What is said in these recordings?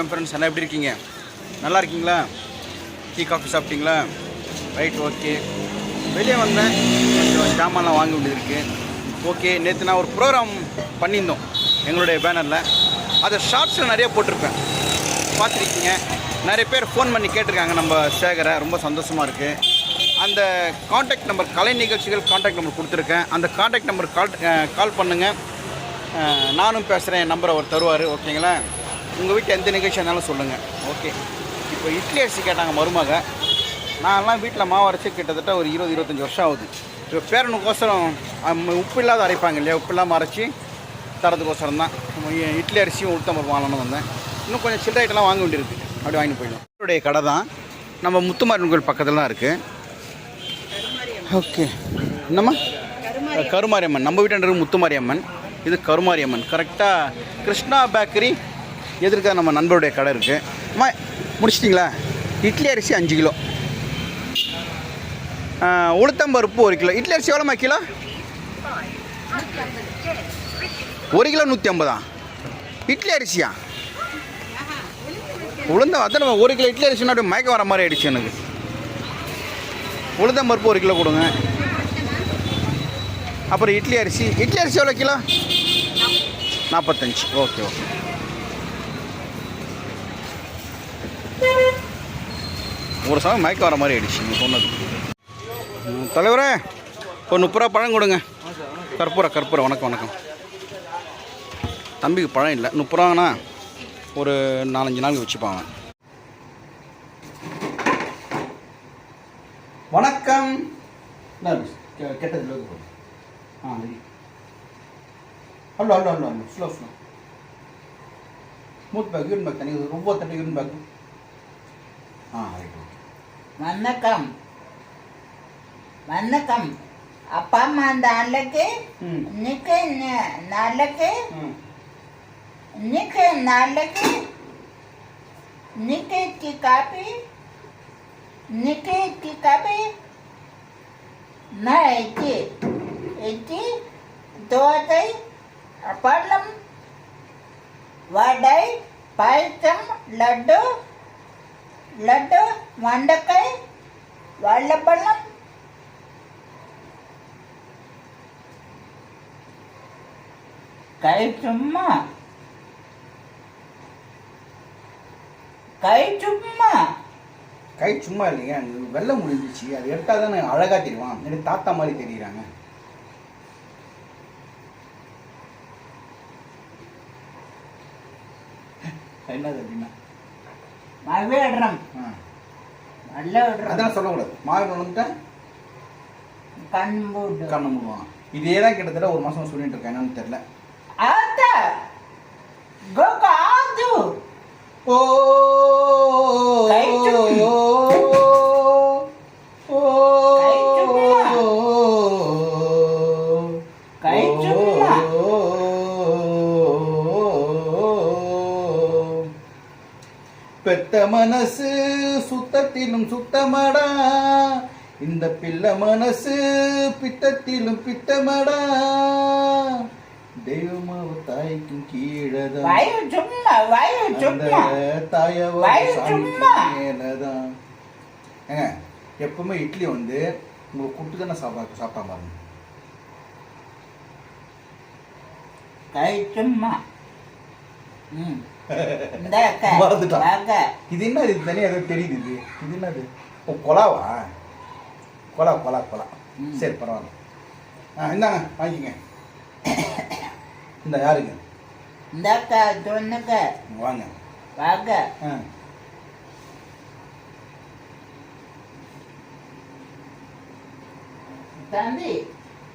வணக்கம் ஃப்ரெண்ட்ஸ் எல்லாம் எப்படி இருக்கீங்க? நல்லா இருக்கீங்களா? டீ காஃபி சாப்பிட்டீங்களா? ரைட் ஓகே வெளியே வந்தேன். கொஞ்சம் ஜாமான்லாம் வாங்க வேண்டியது இருக்குது ஓகே நேற்று நான் ஒரு ப்ரோக்ராம் பண்ணியிருந்தோம் எங்களுடைய பேனரில் அதை ஷார்ட்ஸில் நிறைய போட்டிருப்பேன். பார்த்துருக்கீங்க. நிறைய பேர் ஃபோன் பண்ணி கேட்டிருக்காங்க. நம்ம சேகரை ரொம்ப சந்தோஷமாக இருக்குது அந்த காண்டாக்ட் நம்பர் கலை நிகழ்ச்சிகள் காண்டாக்ட் நம்பர் கொடுத்துருக்கேன். அந்த காண்டாக்ட் நம்பர் கால் கால் பண்ணுங்கள் நானும் பேசுகிறேன் என் நம்பரை அவர் தருவார். ஓகேங்களா உங்கள் வீட்டில் எந்த நிகழ்ச்சி இருந்தாலும் சொல்லுங்கள் ஓகே இப்போ இட்லி அரிசி கேட்டாங்க மருமக. நான்லாம் வீட்டில் மாவு அரைச்சி கிட்டத்தட்ட ஒரு இருபது இருபத்தஞ்சி வருஷம் ஆகுது. இப்போ பேரனுக்கோசரம் உப்பு இல்லாத அரைப்பாங்க இல்லையா? உப்பு இல்லாமல் அரைச்சி தரதுக்கோசரம் தான். இட்லி அரிசியும் உளுத்தம் பருப்பு வந்தேன். இன்னும் கொஞ்சம் சில்லற ஐட்டம்லாம் வாங்க வேண்டியிருக்கு. அப்படி வாங்கிட்டு போயிடலாம். என்னுடைய கடை தான். நம்ம முத்துமாரன் கோயில் பக்கத்தில் தான் இருக்குது ஓகே என்னம்மா? கருமாரியம்மன். நம்ம வீட்டுன்றது முத்துமாரியம்மன். இது கருமாரியம்மன். கரெக்டாக கிருஷ்ணா பேக்கரி எதிர்க்க நம்ம நண்பருடைய கடை இருக்குது அம்மா முடிச்சிட்டிங்களா? இட்லி அரிசி அஞ்சு கிலோ. உளுத்தம்பருப்பு ஒரு கிலோ. இட்லி அரிசி எவ்வளோம்மா கிலோ? ஒரு கிலோ நூற்றி ஐம்பதா? இட்லி அரிசியா? உளுந்தம் அத்தனை ஒரு கிலோ இட்லி அரிசினா அப்படியே மயக்கம் வர மாதிரி ஆயிடுச்சு எனக்கு. உளுந்தம் பருப்பு ஒரு கிலோ கொடுங்க. அப்புறம் இட்லி அரிசி. இட்லி அரிசி எவ்வளோ கிலோ? நாற்பத்தஞ்சு ஓகே ஓகே. ஒரு சமயம் மயக்கம் வர மாதிரி ஆயிடுச்சு நீங்கள் சொன்னது. தலைவரே ஒரு முப்பது ரூபா பழம் கொடுங்க. கற்பூரம் கற்பூரம் வணக்கம் வணக்கம். தம்பிக்கு பழம் இல்லை. முப்பது ரூபாங்கண்ணா. ஒரு நாலஞ்சு நாள் வச்சுப்பாங்க. வணக்கம். கெட்டது ஆ ready hello hello hello hello slow slow smooth back யூன் பேக் தனி ரொம்ப தட்டி யூன் பேக் வணக்கம். வணக்கம். அப்பா அம்மா நாளைக்கு ம். இன்னைக்கு நாளைக்கு? இன்னைக்கு நாளைக்கு? இன்னைக்கு டீ காபி? இன்னைக்கு டீ காபி? நான் இட்லி. இட்லி தோசை பழம் வடை பாயசம் லட்டு லட்டு மண்டக்காய் வாழைப்பழம் கை சும்மா. கை சும்மா. கை சும்மா இல்லைங்க வெள்ளை முடிஞ்சிச்சு. அது எடுத்தால் தானே அழகாக தெரியும். எனக்கு தாத்தா மாதிரி தெரியுறாங்க. என்னது அப்படின்னா? ஆ நல்ல அதெல்லாம் சொல்லக்கூடாது. மாவு வந்துட்டேன் கண் மூடு. கண்ணு மூடுவான். இதே தான் கிட்டத்தட்ட ஒரு மாதம் சொல்லிட்டு இருக்கேன். என்னன்னு ஆது ஓ. பெத்த மனசு சுத்தத்திலும் சுத்தமடா. இந்த பிள்ளை மனசு பித்தத்திலும் பித்தமடா. தெய்வமாவ தாய்க்கும் கீழதான். ஏங்க எப்பவுமே இட்லி வந்து உங்களுக்கு குட்டு தானே சாப்பிட சாப்பிட்டா பாருங்க கை சும்மா. ம். மறந்துட்டான். இது என்ன இது தனியாக ஏதோ தெரியுது இது. இது என்னது? ஓ கொலாவா? கொலா கொலா கொலா. சரி பரவாயில்ல. ஆ இந்தாங்க வாங்கிக்கங்க. இந்த யாருங்க இந்த அக்கா சொன்னக்க வாங்க. வாங்க. ஆ. தம்பி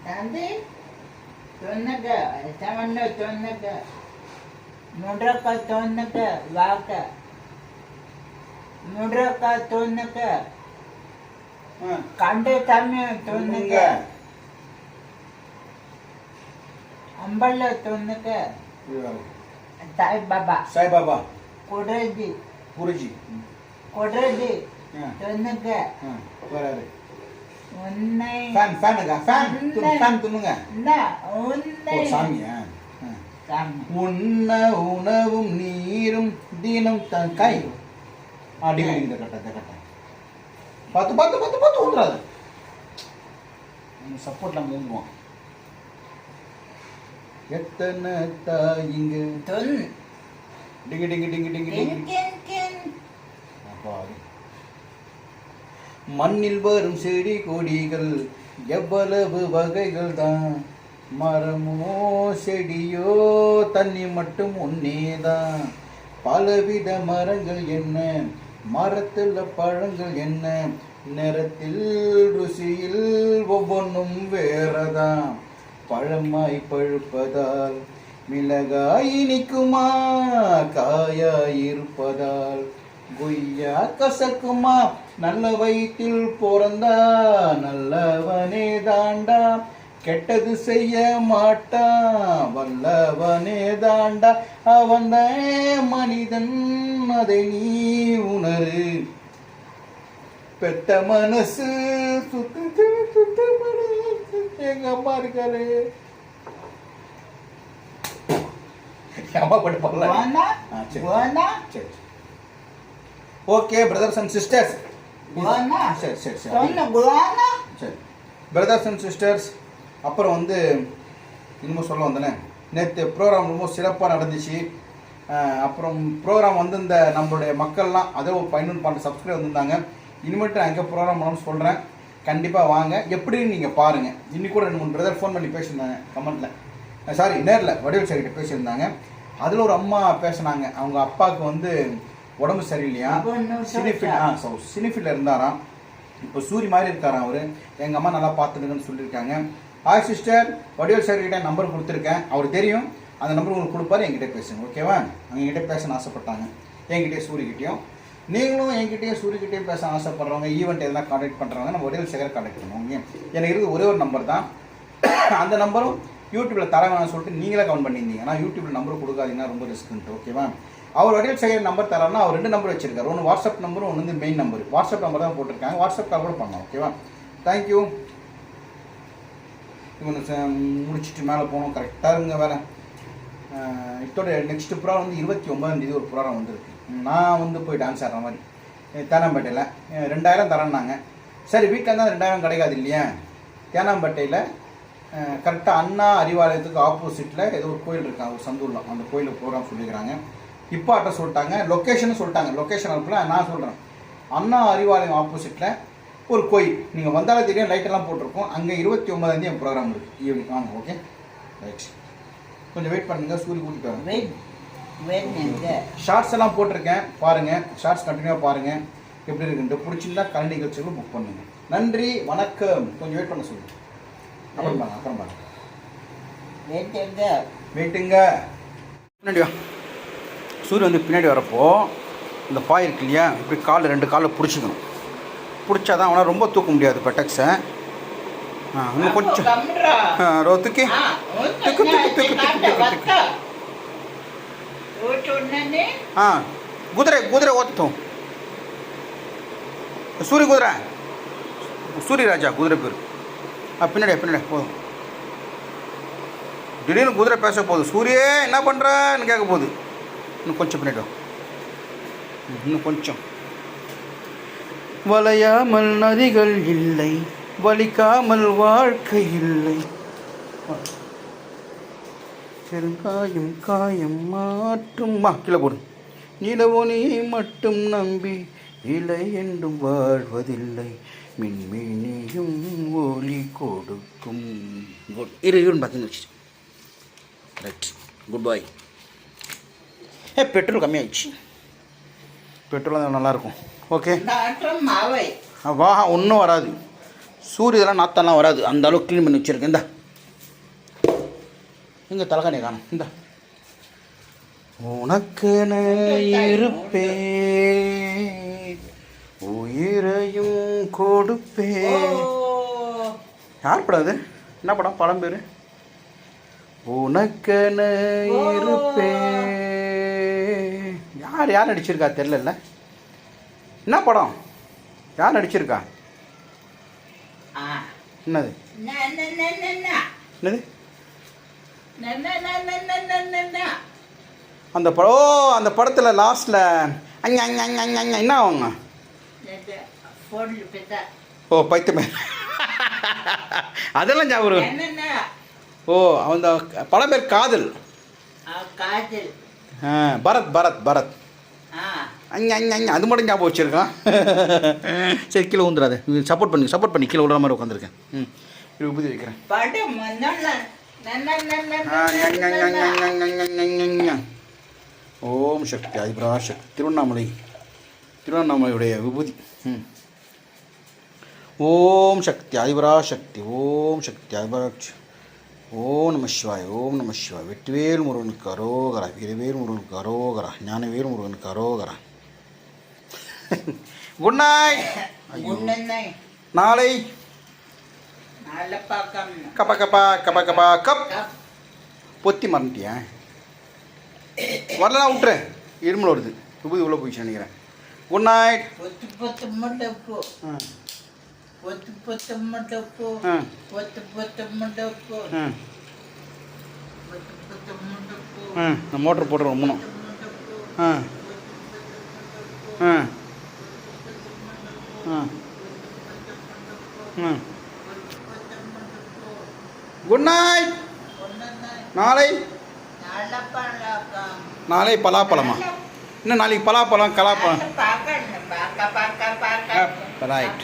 தம்பி சொன்னக்க செவன்ல சொன்னக்க முடக்க தோணுக்க வாக்க முடக்க தோணுக்க கண்டு தமிழ் தோணுங்க அம்பல்ல தோணுக்க சாய்பாபா சாய்பாபா குடஜி குருஜி குடஜி தோணுங்க வராரு உன்னை ஃபேன் ஃபேனுங்க ஃபேன் ஃபேன் துணுங்க உன்னை சாமியா உண்ண உணவும் நீரும் தினம் த கை. அடி இந்த கட்ட இந்த கட்ட. பார்த்து பார்த்து பார்த்து பார்த்து ஊத்துறாது சப்போர்ட்லாம் மூங்குவோம் எத்தனை தாயிங்க? தொல். டிங்கு டிங்கு டிங்கு டிங்கு டிங்கு. மண்ணில் வரும் செடி கொடிகள் எவ்வளவு வகைகள் தான் மரமோ செடியோ தண்ணி மட்டும் உன்னேதான் பலவித மரங்கள் என்ன? மரத்தில் பழங்கள் என்ன? நிறத்தில் ருசியில் ஒவ்வொன்றும் வேறதான் பழமாய் பழுப்பதால் மிளகாய் இனிக்குமா? காயாய் இருப்பதால் கொய்யா கசக்குமா? நல்ல வயிற்றில் பிறந்தா நல்லவனே தாண்டா. கெட்டது செய்ய மாட்டான் வல்லவனே தாண்டா. அவன் மனிதன் அதை நீ உணரு. பெத்த மனசு சுத்து சுத்து எங்க அம்மா இருக்காரு? அம்மா பாட்டு பாடல. குவானா ஆ, சரி. குவானா சரி ஓகே பிரதர்ஸ் அண்ட் சிஸ்டர்ஸ் சரி சரி சரி. பிரதர்ஸ் அண்ட் சிஸ்டர்ஸ் அப்புறம் வந்து இன்னமும் சொல்ல வந்தேனே நேற்று ப்ரோக்ராம் ரொம்ப சிறப்பாக நடந்துச்சு. அப்புறம் ப்ரோக்ராம் வந்து இந்த நம்மளுடைய மக்கள்லாம் அதே ஒரு பதினொன்று பன்னெண்டு சப்ஸ்கிரைப் வந்திருந்தாங்க. இனிமேட்டு நான் எங்கே ப்ரோக்ராம் பண்ணணும்னு சொல்கிறேன் கண்டிப்பாக வாங்க. எப்படின்னு நீங்கள் பாருங்கள் இன்னி கூட ரெண்டு மூணு பிரதர் ஃபோன் பண்ணி பேசியிருந்தாங்க கமெண்ட்டில் சாரி நேரில் வடிவல் சார்கிட்ட பேசியிருந்தாங்க. அதில் ஒரு அம்மா பேசினாங்க. அவங்க அப்பாவுக்கு வந்து உடம்பு சரியில்லையா? சினிஃபில் ஆ ஸோ சினிஃபில் இருந்தாராம். இப்போ சூரி மாதிரி இருக்காராம் அவர். எங்கள் அம்மா நல்லா பார்த்துடுங்கன்னு சொல்லியிருக்காங்க. ஹாய் சிஸ்டர் வடிவல் சார் கிட்ட நம்பர் கொடுத்துருக்கேன். அவர் தெரியும். அந்த நம்பர் உங்களுக்கு கொடுப்பாரு என்கிட்ட பேசுங்க ஓகேவா அவங்க என்கிட்ட பேசணும்னு ஆசைப்பட்டாங்க. என்கிட்டயே சூரியகிட்டையும் நீங்களும் என்கிட்டயே சூரியகிட்டையும் பேச ஆசைப்படுறவங்க ஈவெண்ட் எதனா காண்டாக்ட் பண்ணுறவங்க நம்ம வடிவல் சேகர் காண்டாக்ட் பண்ணுவோங்க எனக்கு இருக்குது ஒரே ஒரு நம்பர் தான். அந்த நம்பரும் யூடியூப்பில் தர வேணாம்னு சொல்லிட்டு நீங்களே கவுண்ட் பண்ணியிருந்தீங்க. ஆனால் யூடியூப்பில் நம்பர் கொடுக்காதீங்கன்னா ரொம்ப ரிஸ்க்குன்ட்டு ஓகேவா அவர் வடிவல் சேகர் நம்பர் தரோம்னா அவர் ரெண்டு நம்பர் வச்சிருக்காரு. ஒன்று வாட்ஸ்அப் நம்பரும் ஒன்று வந்து மெயின் நம்பர் வாட்ஸ்அப் நம்பர் தான் போட்டிருக்காங்க. வாட்ஸ்அப் கால் கூட பண்ணலாம் ஓகேவா தேங்க்யூ இவனை முடிச்சுட்டு முடிச்சிட்டு மேலே போகணும். கரெக்டாக இருங்க வேலை. அஹ் இதோட நெக்ஸ்ட் ப்ரோக்ராம் வந்து இருபத்தி ஒம்பதாந்தேதி ஒரு ப்ரோக்ராம் வந்திருக்கு. நான் வந்து போய் டான்ஸ் ஆடுற மாதிரி. தேனாம்பேட்டையில். ரெண்டாயிரம் தரேன்னாங்க. சரி வீட்டில் தான் ரெண்டாயிரம் கிடைக்காது இல்லையா? தேனாம்பேட்டையில் கரெக்டாக அண்ணா அறிவாலயத்துக்கு ஆப்போசிட்டில் ஏதோ ஒரு கோயில் இருக்காங்க ஒரு சந்தூரில். அந்த கோயிலுக்கு போகிறான்னு சொல்லிக்கிறாங்க. இப்போ அட்ரஸ் சொல்லிட்டாங்க. லொக்கேஷன் சொல்லிட்டாங்க. லொக்கேஷன் அனுப்பல. நான் சொல்கிறேன் அண்ணா அறிவாலயம் ஆப்போசிட்டில் ஒரு கோயில். நீங்கள் வந்தாலே தெரியும் லைட்டெல்லாம் போட்டிருக்கோம். அங்கே இருபத்தி ஒன்பதாந்தேதி என் ப்ரோக்ராம் இருக்குது ஈவினிங் வாங்க ஓகே ரைட் கொஞ்சம் வெயிட் பண்ணுங்க சூரிய கூட்டிட்டு எங்க ஷார்ட்ஸ் எல்லாம் போட்டிருக்கேன். பாருங்க. ஷார்ட்ஸ் கண்டினியூவாக பாருங்க. எப்படி இருக்குன்ட்டு. பிடிச்சிருந்தா கலை நிகழ்ச்சிகளும் புக் பண்ணுங்க. நன்றி வணக்கம். கொஞ்சம் வெயிட் பண்ண சொல்லுங்க. அப்புறம் பாருங்க அப்புறம் பாருங்க. வெயிட் எங்க வெயிட்டுங்க பின்னாடி வா. சூரியன் வந்து பின்னாடி வரப்போ இந்த பாய் இருக்கு இல்லையா? இப்படி கால் ரெண்டு காலில் பிடிச்சிக்கணும். பிடிச்சா தான் அவனால் ரொம்ப தூக்க முடியாது பெட்டக்ஸை ஆ இன்னும் கொஞ்சம். ரோ தூக்கி தூக்கு தூக்கு தூக்கு தூக்கு தூக்கு. தூக்கு ஆ குதிரை குதிரை ஓத்தும் சூரிய குதிரை. சூரிய ராஜா குதிரை பேர். பின்னாடி பின்னாடி போதும். திடீர்னு குதிரை பேச போகுது. சூரியே என்ன பண்ணுறன்னு கேட்க போகுது. இன்னும் கொஞ்சம் பின்னாடி இன்னும் கொஞ்சம். வளையாமல் நதிகள் இல்லை வலிக்காமல் வாழ்க்கை இல்லை. பெருங்காயம் காயம் மாற்றும். மா கீழே போடு. நிலவொனி மட்டும் நம்பி இலை என்றும் வாழ்வதில்லை. மின்மினியும் ஒளி கொடுக்கும். குட் இரு வச்சு ரைட் குட் பாய் ஏ பெட்ரோல் கம்மியாயிடுச்சு. பெட்ரோல் தான் நல்லாயிருக்கும் ஓகே. வாஹா ஒன்றும் வராது. சூரிய இதெல்லாம் நாத்தெல்லாம் வராது. அந்த அளவுக்கு க்ளீன் பண்ணி வச்சுருக்கேன். இந்த. இங்கே தலைகாணி காணும். இந்த. உனக்கு இருப்பே உயிரையும் கொடுப்பே யார் படம் அது? என்ன படம்? படம் பேர்? உனக்கென இருப்பே யார் யார் நடிச்சிருக்கா? தெரிலல்ல என்ன படம்? யார் நடிச்சிருக்கா? என்னது? என்னது? அந்த படம் ஓ அந்த படத்தில் லாஸ்ட்டில் அங்க அங்க அங்க அங்க அங்க என்ன ஆகுங்க ஓ பைத்தியமே. அதெல்லாம் ஞாபகம் ஓ அந்த படம் பேர் காதல். காஜல் ஆ, பரத் பரத் பரத். ஆ. அங்கே அங்கே அங்கே அது மட்டும் ஞாபகம் வச்சுருக்கான் சரி கீழே ஊந்துடாது சப்போர்ட் பண்ணி சப்போர்ட் பண்ணி கீழே விழுற மாதிரி உட்காந்துருக்கேன் ம் இது உபதி வைக்கிறேன் ஓம் சக்தி அதிபரா சக்தி திருவண்ணாமலை திருவண்ணாமலையுடைய விபூதி ம் ஓம் சக்தி அதிபரா சக்தி ஓம் சக்தி அதிபராட்சி ஓம் நம சிவாய் ஓம் நம சிவாய் வெற்றிவேல் முருகனுக்கு அரோகரா வீரவேல் முருகனுக்கு அரோகரா ஞானவேல் முருகனுக்கு அரோகரா குட் நைட் நாளை. கப்பா கப்பா கப்பா கப்பா கப். பொத்தி மறந்துட்டியா? வரலாம் விட்டுறேன் இருமல் வருது. விபூதி உள்ளே போயிடுச்சு நினைக்கிறேன். குட் நைட் பொத்து பொத்து முட்டப்பு பொத்து பொத்து முட்டப்பு ஆ. பொத்து பொத்து முட்டப்பு ம். பொத்து பொத்து முட்டப்பு ம். நான் மோட்டர் முட்டப்பு ஆ ஆ குட் நைட் நாளை? நாளை பலாப்பழமா? இன்னும் நாளைக்கு பலாப்பழம் கலாப்பழம். ரைட்